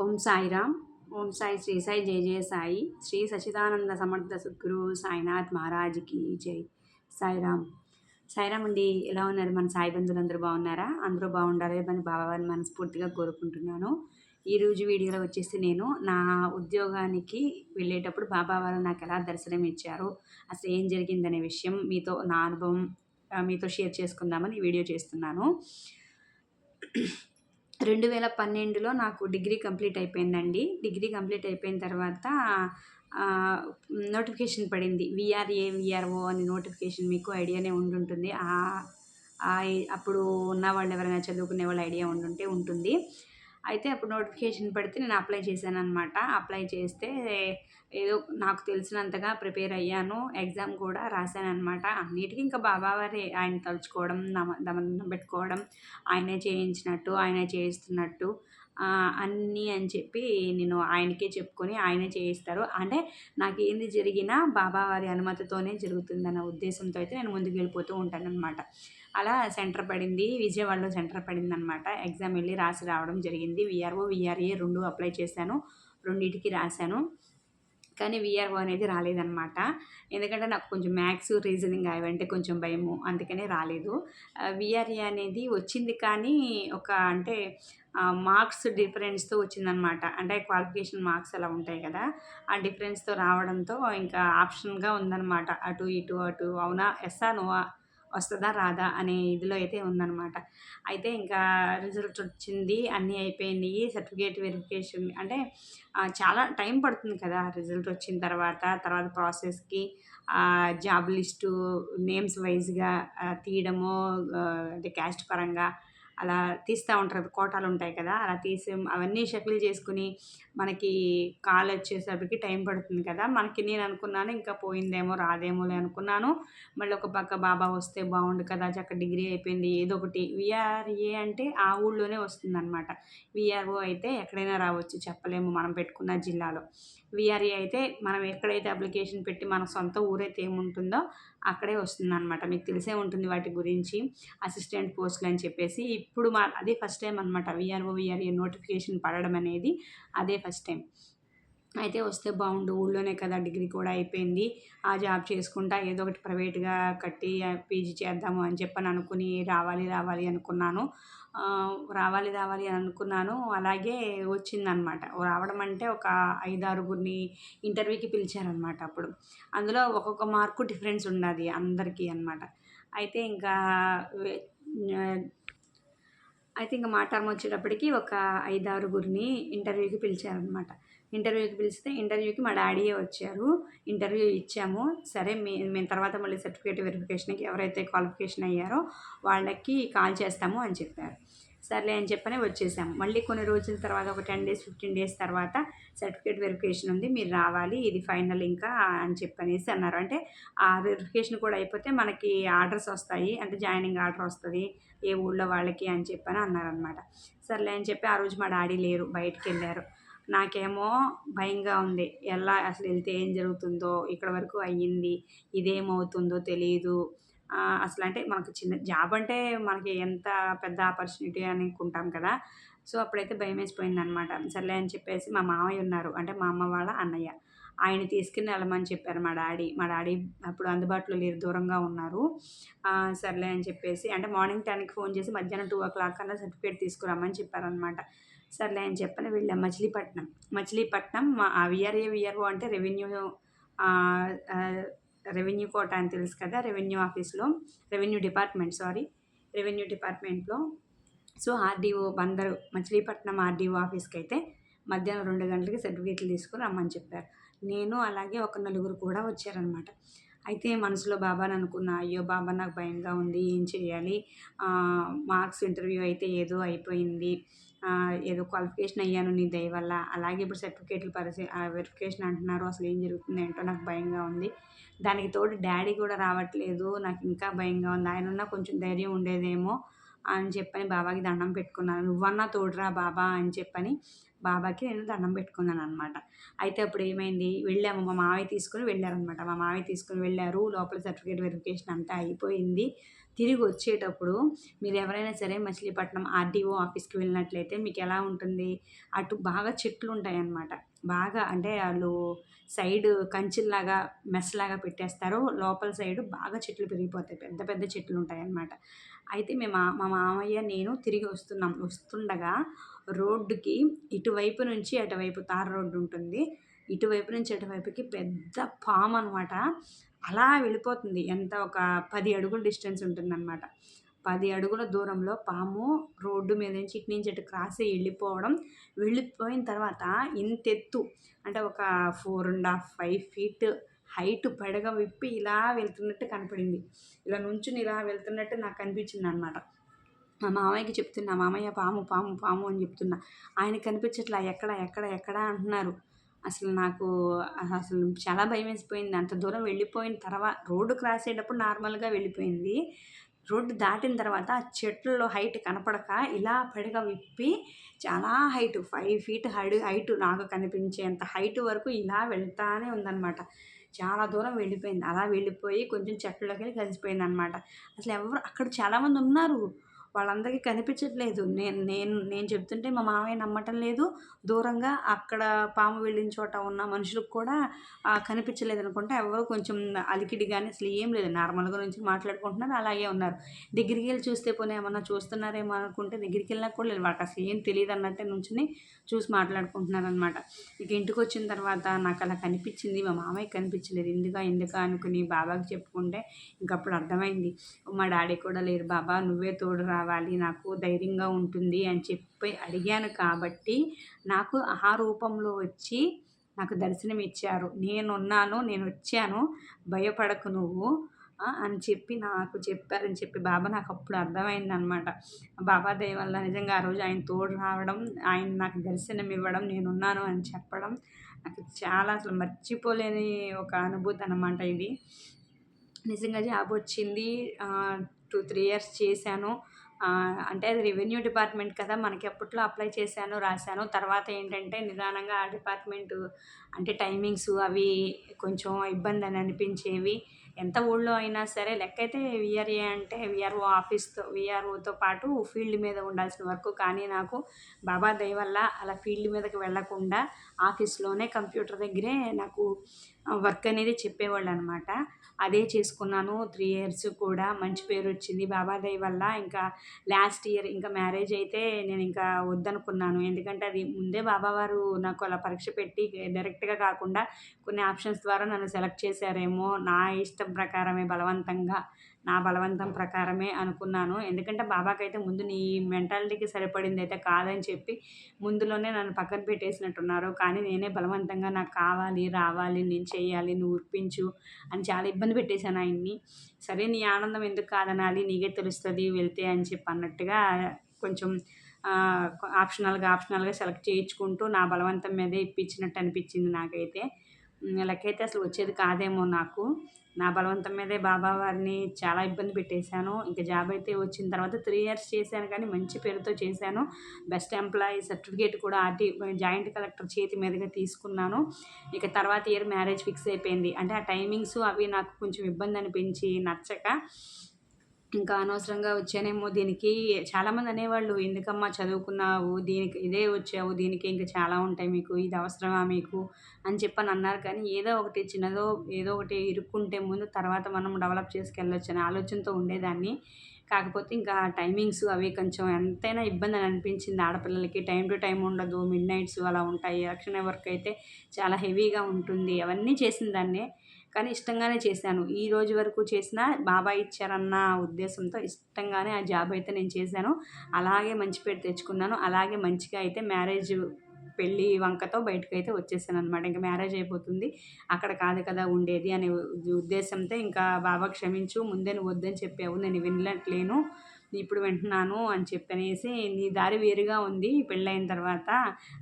ఓం సాయిరామ్. ఓం సాయి శ్రీ సాయి జయ జయ సాయి. శ్రీ సచిదానంద సమర్థ సద్గురు సాయినాథ్ మహారాజ్కి జై. సాయిరామ్. సాయిరామ్ అండి ఎలా ఉన్నారు మన సాయి బంధువులు అందరూ బాగున్నారా? అందరూ బాగుండాలి మన బాబావారిని మనస్ఫూర్తిగా కోరుకుంటున్నాను. ఈరోజు వీడియోలో వచ్చేసి నేను నా ఉద్యోగానికి వెళ్ళేటప్పుడు బాబావారు నాకు ఎలా దర్శనం ఇచ్చారు అసలు ఏం జరిగిందనే విషయం మీతో నా అనుభవం మీతో షేర్ చేసుకుందామని వీడియో చేస్తున్నాను. రెండు వేల పన్నెండులో నాకు డిగ్రీ కంప్లీట్ అయిపోయిందండి. డిగ్రీ కంప్లీట్ అయిపోయిన తర్వాత నోటిఫికేషన్ పడింది. విఆర్ఏ విఆర్ఓ అని నోటిఫికేషన్ మీకు ఐడియానే ఉండుంటుంది. అప్పుడు ఉన్న వాళ్ళు ఎవరైనా చదువుకునే వాళ్ళు ఐడియా ఉండుంటే ఉంటుంది. అయితే అప్పుడు నోటిఫికేషన్ పడితే నేను అప్లై చేశాను అనమాట అప్లై చేస్తే ఏదో నాకు తెలిసినంతగా ప్రిపేర్ అయ్యాను. ఎగ్జామ్ కూడా రాశాను అనమాట అన్నిటికీ ఇంకా బాబావారి ఆయన తలుచుకోవడం దమనం పెట్టుకోవడం ఆయనే చేయించినట్టు ఆయనే చేయిస్తున్నట్టు అన్నీ అని చెప్పి నేను ఆయనకే చెప్పుకొని ఆయనే చేయిస్తారు. అంటే నాకు ఏంది జరిగినా బాబావారి అనుమతితోనే జరుగుతుందన్న ఉద్దేశంతో అయితే నేను ముందుకు వెళ్ళిపోతూ ఉంటాను అనమాట అలా సెంటర్ పడింది విజయవాడలో సెంటర్ పడింది అనమాట ఎగ్జామ్ వెళ్ళి రాసి రావడం జరిగింది. విఆర్ఓ విఆర్ఏ రెండు అప్లై చేశాను. రెండింటికి రాశాను. కానీ విఆర్ఓ అనేది రాలేదనమాట ఎందుకంటే నాకు కొంచెం మ్యాథ్స్ రీజనింగ్ అవంటే కొంచెం భయము. అందుకనే రాలేదు. విఆర్ఏ అనేది వచ్చింది కానీ ఒక అంటే మార్క్స్ డిఫరెన్స్తో వచ్చిందనమాట అంటే క్వాలిఫికేషన్ మార్క్స్ అలా ఉంటాయి కదా. ఆ డిఫరెన్స్తో రావడంతో ఇంకా ఆప్షన్గా ఉందన్నమాట. అటు ఇటు అటు అవునా? ఎస్సా? నోవా? వస్తుందా రాదా అనే ఇదిలో అయితే ఉందన్నమాట. అయితే ఇంకా రిజల్ట్ వచ్చింది అన్నీ అయిపోయినాయి సర్టిఫికేట్ వెరిఫికేషన్ అంటే చాలా టైం పడుతుంది కదా రిజల్ట్ వచ్చిన తర్వాత తర్వాత ప్రాసెస్కి. జాబ్ లిస్టు నేమ్స్ వైజ్గా తీయడము అంటే క్యాస్ట్ పరంగా అలా తీస్తూ ఉంటారు. కోటాలు ఉంటాయి కదా! అలా తీసి అవన్నీ షకిల్ చేసుకుని మనకి కాల్ వచ్చేసరికి టైం పడుతుంది కదా! మనకి నేను అనుకున్నాను ఇంకా పోయిందేమో రాదేమోలే అనుకున్నాను. మళ్ళీ ఒక పక్క బాబా వస్తే బాగుండు కదా! చక్క డిగ్రీ అయిపోయింది. ఏదో ఒకటి విఆర్ఏ అంటే ఆ ఊళ్ళోనే వస్తుంది అనమాట విఆర్ఓ అయితే ఎక్కడైనా రావచ్చు. చెప్పలేము. మనం పెట్టుకున్న జిల్లాలో. విఆర్ఏ అయితే మనం ఎక్కడైతే అప్లికేషన్ పెట్టి మన సొంత ఊరైతే ఏముంటుందో అక్కడే వస్తుంది అనమాట మీకు తెలిసే ఉంటుంది వాటి గురించి. అసిస్టెంట్ పోస్టులు అని చెప్పేసి ఇప్పుడు మా అదే ఫస్ట్ టైం అనమాట విఆర్ఓ విఆర్ఏ నోటిఫికేషన్ పడడం అనేది అదే ఫస్ట్ టైం. అయితే వస్తే బాగుండు. ఊళ్ళోనే కదా డిగ్రీ కూడా అయిపోయింది. ఆ జాబ్ చేసుకుంటా ఏదో ఒకటి ప్రైవేట్గా కట్టి పీజీ చేద్దాము అని చెప్పని అనుకుని రావాలి రావాలి అనుకున్నాను. రావాలి రావాలి అని అనుకున్నాను. అలాగే వచ్చిందనమాట. రావడం అంటే ఒక ఐదారుగురిని ఇంటర్వ్యూకి పిలిచారనమాట అప్పుడు. అందులో ఒక్కొక్క మార్కు డిఫరెన్స్ ఉన్నది అందరికీ అనమాట అయితే ఇంకా అయితే ఇంకా మా టర్మ్ వచ్చేటప్పటికి ఒక ఐదారుగురిని ఇంటర్వ్యూకి పిలిచారనమాట. ఇంటర్వ్యూకి పిలిస్తే ఇంటర్వ్యూకి మా డాడీయే వచ్చారు ఇంటర్వ్యూ ఇచ్చాము. సరే మీ మేము తర్వాత మళ్ళీ సర్టిఫికేట్ వెరిఫికేషన్కి ఎవరైతే క్వాలిఫికేషన్ అయ్యారో వాళ్ళకి కాల్ చేస్తాము అని చెప్పారు. సర్లే అని చెప్పని వచ్చేసాము. మళ్ళీ కొన్ని రోజుల తర్వాత ఒక టెన్ డేస్ ఫిఫ్టీన్ డేస్ తర్వాత సర్టిఫికేట్ వెరిఫికేషన్ ఉంది మీరు రావాలి ఇది ఫైనల్ ఇంకా అని చెప్పనేసి అన్నారు. అంటే ఆ వెరిఫికేషన్ కూడా అయిపోతే మనకి ఆర్డర్స్ వస్తాయి అంటే జాయినింగ్ ఆర్డర్ వస్తుంది ఏ ఊళ్ళో వాళ్ళకి అని చెప్పని అన్నారనమాట సర్లే అని చెప్పి ఆ రోజు మా డాడీ లేరు బయటికి వెళ్ళారు. నాకేమో భయంగా ఉంది. ఎలా అసలు వెళ్తే ఏం జరుగుతుందో ఇక్కడ వరకు అయ్యింది ఇదేమవుతుందో తెలియదు అసలు అంటే మనకు చిన్న జాబ్ అంటే మనకి ఎంత పెద్ద ఆపర్చునిటీ అని అనుకుంటాం కదా. సో అప్పుడైతే భయం వేసిపోయింది అనమాట సర్లే అని చెప్పేసి మా మామయ్య ఉన్నారు. అంటే మా అమ్మ వాళ్ళ అన్నయ్య. ఆయన తీసుకుని వెళ్ళమని చెప్పారు మా డాడీ. మా డాడీ అప్పుడు అందుబాటులో లేరు దూరంగా ఉన్నారు. సర్లే అని చెప్పేసి అంటే మార్నింగ్ టెన్కి ఫోన్ చేసి మధ్యాహ్నం టూ ఓ క్లాక్ కన్నా సర్టిఫికేట్ తీసుకురమ్మని చెప్పారనమాట సర్లే అని చెప్పని వెళ్ళాం మచిలీపట్నం. మచిలీపట్నం మా విఆర్ఏ విఆర్ఓ అంటే రెవెన్యూ రెవెన్యూ కోట అని తెలుసు కదా రెవెన్యూ ఆఫీస్లో రెవెన్యూ డిపార్ట్మెంట్ సారీ రెవెన్యూ డిపార్ట్మెంట్లో. So RDO Bandar Machilipatnam RDO ఆఫీస్కి అయితే మధ్యాహ్నం రెండు గంటలకి సర్టిఫికేట్లు తీసుకుని రమ్మని చెప్పారు. నేను అలాగే ఒక నలుగురు కూడా వచ్చారనమాట. అయితే మనసులో బాబాని అనుకున్నా అయ్యో బాబా నాకు భయంగా ఉంది ఏం చేయాలి? మార్క్స్ ఇంటర్వ్యూ అయితే ఏదో అయిపోయింది. ఏదో క్వాలిఫికేషన్ అయ్యాను నీ దయ వల్ల. అలాగే ఇప్పుడు సర్టిఫికేట్లు పరిస్థితి వెరిఫికేషన్ అంటున్నారు అసలు ఏం జరుగుతుంది ఏంటో నాకు భయంగా ఉంది. దానికి తోడు డాడీ కూడా రావట్లేదు నాకు ఇంకా భయంగా ఉంది. ఆయన ఉన్న కొంచెం ధైర్యం ఉండేదేమో అని చెప్పని బాబాకి దండం పెట్టుకున్నాను. నువ్వన్నా తోడురా బాబా అని చెప్పని బాబాకి నేను దండం పెట్టుకున్నాను అనమాట అయితే అప్పుడు ఏమైంది? వెళ్ళాము. మా మావయ్య తీసుకుని వెళ్ళారనమాట మా మావయ్య తీసుకుని వెళ్ళారు. లోపల సర్టిఫికేట్ వెరిఫికేషన్ అంతా అయిపోయింది. తిరిగి వచ్చేటప్పుడు మీరు ఎవరైనా సరే మచిలీపట్నం ఆర్డీఓ ఆఫీస్కి వెళ్ళినట్లయితే మీకు ఎలా ఉంటుంది? అటు బాగా చెట్లు ఉంటాయన్నమాట. బాగా అంటే వాళ్ళు సైడ్ కంచిలాగా మెస్లాగా పెట్టేస్తారు లోపల సైడ్ బాగా చెట్లు పెరిగిపోతాయి. పెద్ద పెద్ద చెట్లు ఉంటాయన్నమాట. అయితే మేము మా మామయ్య నేను తిరిగి వస్తున్నాం. వస్తుండగా రోడ్డుకి ఇటువైపు నుంచి అటువైపు తార రోడ్డు ఉంటుంది. ఇటువైపు నుంచి అటువైపుకి పెద్ద పాము అనమాట అలా వెళ్ళిపోతుంది. ఎంత? ఒక పది అడుగుల డిస్టెన్స్ ఉంటుందన్నమాట. పది అడుగుల దూరంలో పాము రోడ్డు మీద నుంచి ఇటు నుంచి అటు క్రాస్ అయ్యి వెళ్ళిపోవడం వెళ్ళిపోయిన తర్వాత ఇంతెత్తు అంటే ఒక four and half five feet height పడగ విప్పి ఇలా వెళ్తున్నట్టు కనపడింది. ఇలా నుంచుని ఇలా వెళ్తున్నట్టు నాకు కనిపించింది అనమాట మా మామయ్యకి చెప్తున్నా మామయ్య పాము పాము పాము అని చెప్తున్నా. ఆయన కనిపించట్లా ఎక్కడ ఎక్కడ ఎక్కడ అంటున్నారు. అసలు నాకు అసలు చాలా భయం వేసిపోయింది. అంత దూరం వెళ్ళిపోయిన తర్వాత రోడ్డు క్రాస్ అయ్యేటప్పుడు నార్మల్గా వెళ్ళిపోయింది. రోడ్డు దాటిన తర్వాత ఆ చెట్లలో హైట్ కనపడక ఇలా పడిగా విప్పి చాలా height five feet height height నాకు కనిపించేంత హైట్ వరకు ఇలా వెళ్తానే ఉందన్నమాట. చాలా దూరం వెళ్ళిపోయింది. అలా వెళ్ళిపోయి కొంచెం చెట్లలోకి వెళ్ళి కలిసిపోయింది అనమాట అసలు ఎవరు అక్కడ చాలామంది ఉన్నారు. వాళ్ళందరికీ కనిపించట్లేదు. నేను నేను నేను చెప్తుంటే మా మామయ్య నమ్మటం లేదు. దూరంగా అక్కడ పాము వెళ్ళిన చోట ఉన్న మనుషులకు కూడా కనిపించలేదు అనుకుంటే. ఎవరు కొంచెం అలికిడి కానీ అసలు ఏం లేదు. నార్మల్గా నుంచి మాట్లాడుకుంటున్నారు అలాగే ఉన్నారు. దగ్గరికి వెళ్ళి చూస్తే పోనీ ఏమన్నా చూస్తున్నారేమో అనుకుంటే దగ్గరికి వెళ్ళినా కూడా లేదు. వాళ్ళకి అసలు ఏం తెలియదు అన్నట్టే నుంచి చూసి మాట్లాడుకుంటున్నారు అనమాట ఇక ఇంటికి వచ్చిన తర్వాత నాకు అలా కనిపించింది. మా మామయ్య కనిపించలేదు. ఎందుక ఎందుక అనుకుని బాబాకి చెప్పుకుంటే ఇంకప్పుడు అర్థమైంది. మా డాడీ కూడా లేరు బాబా నువ్వే తోడు రా కావాలి నాకు ధైర్యంగా ఉంటుంది అని చెప్పి అడిగాను కాబట్టి నాకు ఆ రూపంలో వచ్చి నాకు దర్శనం ఇచ్చారు నేనున్నాను నేను వచ్చాను భయపడకు నువ్వు అని చెప్పి నాకు చెప్పారని చెప్పి బాబా నాకు అప్పుడు అర్థమైంది అనమాట బాబా దయ వల్ల నిజంగా ఆ రోజు ఆయన తోడు రావడం ఆయన నాకు దర్శనం ఇవ్వడం నేనున్నాను అని చెప్పడం నాకు చాలా అసలు మర్చిపోలేని ఒక అనుభూతి అనమాట ఇది. నిజంగా జాబ్ వచ్చింది టూ త్రీ ఇయర్స్ చేశాను. అంటే అది రెవెన్యూ డిపార్ట్మెంట్ కదా మనకి అప్పట్లో అప్లై చేశాను రాశాను. తర్వాత ఏంటంటే నిదానంగా ఆ డిపార్ట్మెంటు అంటే టైమింగ్స్ అవి కొంచెం ఇబ్బంది అని అనిపించేవి. ఎంత ఊళ్ళో అయినా సరే లెక్క అయితే విఆర్ఏ అంటే విఆర్ఓ ఆఫీస్తో విఆర్ఓతో పాటు ఫీల్డ్ మీద ఉండాల్సిన వర్క్. కానీ నాకు బాబా దయ వల్ల అలా ఫీల్డ్ మీదకి వెళ్ళకుండా ఆఫీస్లోనే కంప్యూటర్ దగ్గరే నాకు వర్క్ అనేది చెప్పేవాళ్ళు అనమాట అదే చేసుకున్నాను. త్రీ ఇయర్స్ కూడా మంచి పేరు వచ్చింది. బాబా వల్ల ఇంకా లాస్ట్ ఇయర్ ఇంకా మ్యారేజ్ అయితే నేను ఇంకా వద్దనుకున్నాను. ఎందుకంటే అది ముందే బాబావారు నాకు అలా పరీక్ష పెట్టి డైరెక్ట్గా కాకుండా కొన్ని ఆప్షన్స్ ద్వారా నన్ను సెలెక్ట్ చేశారేమో నా ఇష్టం ప్రకారమే బలవంతంగా. నా బలవంతం ప్రకారమే అనుకున్నాను. ఎందుకంటే బాబాకైతే ముందు నీ మెంటాలిటీకి సరిపడింది అయితే కాదని చెప్పి ముందులోనే నన్ను పక్కన పెట్టేసినట్టున్నారు. కానీ నేనే బలవంతంగా నాకు కావాలి రావాలి నేను చేయాలి నువ్వు ఉప్పించు అని చాలా ఇబ్బంది పెట్టేశాను ఆయన్ని. సరే నీ ఆనందం ఎందుకు కాదనాలి? నీకే తెలుస్తుంది వెళ్తే అని చెప్పి అన్నట్టుగా కొంచెం ఆప్షనల్గా ఆప్షనల్గా సెలెక్ట్ చేయించుకుంటూ నా బలవంతం మీదే ఇప్పించినట్టు అనిపించింది నాకైతే. లెక్కైతే అసలు వచ్చేది కాదేమో నాకు. నా బలవంతం మీదే బాబా వారిని చాలా ఇబ్బంది పెట్టేశాను. ఇంకా జాబ్ అయితే వచ్చిన తర్వాత త్రీ ఇయర్స్ చేశాను కానీ మంచి పేరుతో చేశాను. బెస్ట్ ఎంప్లాయీ సర్టిఫికేట్ కూడా ఆర్టీ జాయింట్ కలెక్టర్ చేతి మీదుగా తీసుకున్నాను. ఇక తర్వాత ఇయర్ మ్యారేజ్ ఫిక్స్ అయిపోయింది. అంటే ఆ టైమింగ్స్ అవి నాకు కొంచెం ఇబ్బంది అనిపించి నచ్చక ఇంకా అనవసరంగా వచ్చానేమో దీనికి. చాలామంది అనేవాళ్ళు ఎందుకమ్మా చదువుకున్నావు? దీనికి ఇదే వచ్చావు దీనికి ఇంకా చాలా ఉంటాయి మీకు ఇది అవసరమా మీకు? అని చెప్పని అన్నారు. కానీ ఏదో ఒకటి చిన్నదో ఏదో ఒకటి ఇరుక్కుంటే ముందు తర్వాత మనం డెవలప్ చేసుకెళ్ళొచ్చు అనే ఆలోచనతో ఉండేదాన్ని. కాకపోతే ఇంకా టైమింగ్స్ అవి కొంచెం ఎంతైనా ఇబ్బంది అని అనిపించింది ఆడపిల్లలకి. టైం టు టైం ఉండదు మిడ్ నైట్స్ అలా ఉంటాయి. రక్షణ వర్క్ అయితే చాలా హెవీగా ఉంటుంది. అవన్నీ చేసిన దాన్నే కానీ ఇష్టంగానే చేశాను. ఈ రోజు వరకు చేసిన బాబాయ్ ఇచ్చారన్న ఉద్దేశంతో ఇష్టంగానే ఆ జాబ్ అయితే నేను చేశాను. అలాగే మంచి పేరు తెచ్చుకున్నాను. అలాగే మంచిగా అయితే మ్యారేజ్ పెళ్ళి వంకతో బయటకు అయితే వచ్చేసాను అనమాట ఇంకా మ్యారేజ్ అయిపోతుంది. అక్కడ కాదు కదా ఉండేది అనే ఉద్దేశంతో ఇంకా బాబా క్షమించు ముందే నువ్వు వద్దని చెప్పావు. నేను వినట్లేను ఇప్పుడు వింటున్నాను అని చెప్పనేసి నీ దారి వేరుగా ఉంది పెళ్ళైన తర్వాత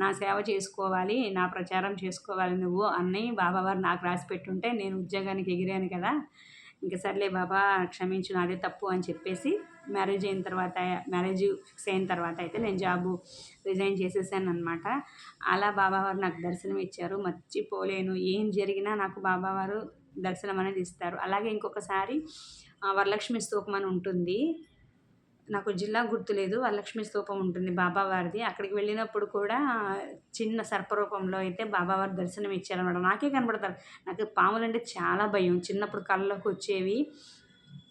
నా సేవ చేసుకోవాలి నా ప్రచారం చేసుకోవాలి నువ్వు అన్నీ బాబావారు నాకు రాసి పెట్టుంటే నేను ఉద్యోగానికి ఎగిరాను కదా. ఇంకా సర్లే బాబా క్షమించు నాదే తప్పు అని చెప్పేసి మ్యారేజ్ అయిన తర్వాత మ్యారేజ్ ఫిక్స్ అయిన తర్వాత అయితే నేను జాబు రిజైన్ చేసేసాను అనమాట అలా బాబావారు నాకు దర్శనం ఇచ్చారు మర్చిపోలేను. ఏం జరిగినా నాకు బాబావారు దర్శనం అనేది ఇస్తారు. అలాగే ఇంకొకసారి వరలక్ష్మి స్తూపం అని ఉంటుంది. నాకు జిల్లా గుర్తులేదు. వరలక్ష్మి స్తూపం ఉంటుంది బాబావారిది అక్కడికి వెళ్ళినప్పుడు కూడా చిన్న సర్పరూపంలో అయితే బాబావారి దర్శనం ఇచ్చారనమాట నాకే కనబడతారు. నాకు పాములు అంటే చాలా భయం. చిన్నప్పుడు కళ్ళలోకి వచ్చేవి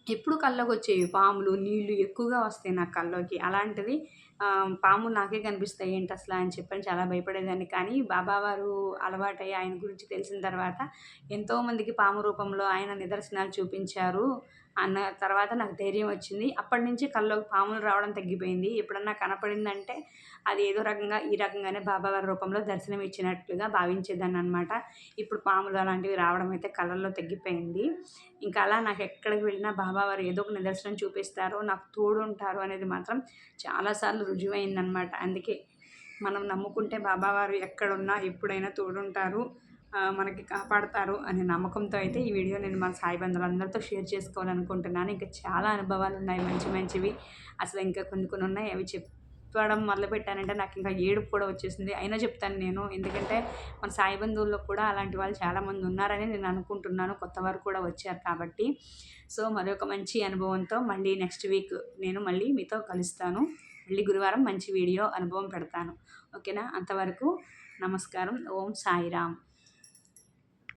ఎప్పుడు కళ్ళలోకి వచ్చేవి? పాములు నీళ్ళు ఎక్కువగా వస్తాయి నా కళ్ళలోకి. అలాంటిది పాములు నాకే కనిపిస్తాయి. ఏంటి అసలు అని చెప్పని చాలా భయపడేదాన్ని. కానీ బాబావారు అలవాటై ఆయన గురించి తెలిసిన తర్వాత ఎంతోమందికి పాము రూపంలో ఆయన నిదర్శనాలు చూపించారు. అన్న తర్వాత నాకు ధైర్యం వచ్చింది. అప్పటి నుంచి కళ్ళలోకి పాములు రావడం తగ్గిపోయింది. ఎప్పుడన్నా కనపడిందంటే అది ఏదో రకంగా ఈ రకంగానే బాబావారి రూపంలో దర్శనం ఇచ్చినట్లుగా భావించేదాన్ని అనమాట ఇప్పుడు పాములు అలాంటివి రావడం అయితే కళ్ళల్లో తగ్గిపోయింది. ఇంకా అలా నాకు ఎక్కడికి వెళ్ళినా బాబావారు ఏదో ఒక నిదర్శనం చూపిస్తారు. నాకు తోడు ఉంటారు అనేది మాత్రం చాలాసార్లు రుజువైందనమాట అందుకే మనం నమ్ముకుంటే బాబావారు ఎక్కడున్నా ఎప్పుడైనా తోడుంటారు. మనకి కాపాడతారు అనే నమ్మకంతో అయితే ఈ వీడియో నేను మన సాయి బంధువులందరితో షేర్ చేసుకోవాలనుకుంటున్నాను. ఇంకా చాలా అనుభవాలు ఉన్నాయి మంచి మంచివి. అసలు ఇంకా కొన్ని కొన్ని ఉన్నాయి అవి చెప్పడం మొదలు పెట్టానంటే నాకు ఇంకా ఏడుపు కూడా వచ్చేసింది. అయినా చెప్తాను నేను ఎందుకంటే మన సాయి బంధువుల్లో కూడా అలాంటి వాళ్ళు చాలామంది ఉన్నారని నేను అనుకుంటున్నాను. కొత్త వారు కూడా వచ్చారు కాబట్టి. సో మరొక మంచి అనుభవంతో మళ్ళీ నెక్స్ట్ వీక్ నేను మళ్ళీ మీతో కలుస్తాను. మళ్ళీ గురువారం మంచి వీడియో అనుభవం పెడతాను. ఓకేనా? అంతవరకు నమస్కారం. ఓం సాయిరామ్.